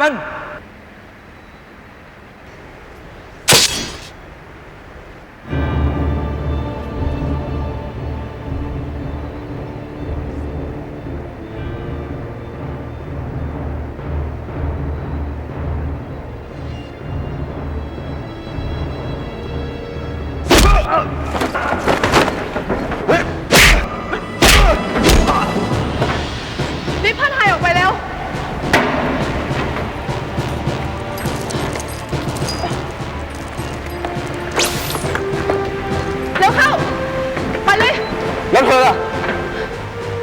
มันรีบผ้าไทย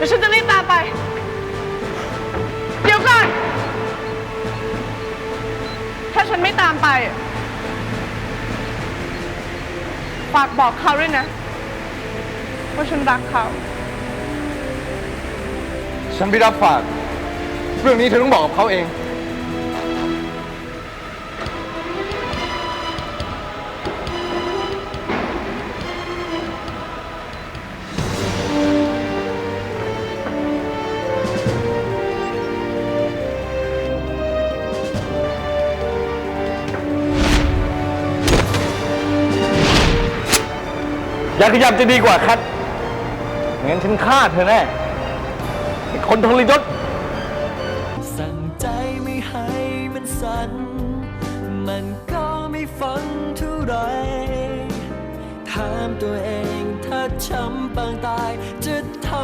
ดี๋ยวฉันจะรีบตามไป เดี๋ยวก่อน ถ้าฉันไม่ตามไป ฝากบอกเขาด้วยนะ ว่าฉันรักเขา ฉันไม่รับฝาก เรื่องนี้เธอต้องบอกกับเขาเอง ยาขยับจะดีกว่าคัดงั้นฉันฆ่าเธอแน่ไอ้คนทรยศสั่งใจไม่ให้มันสั่น มันก็ไม่ฟังเท่าไรถามตัวเองถ้าช้ำปางตายจะทำ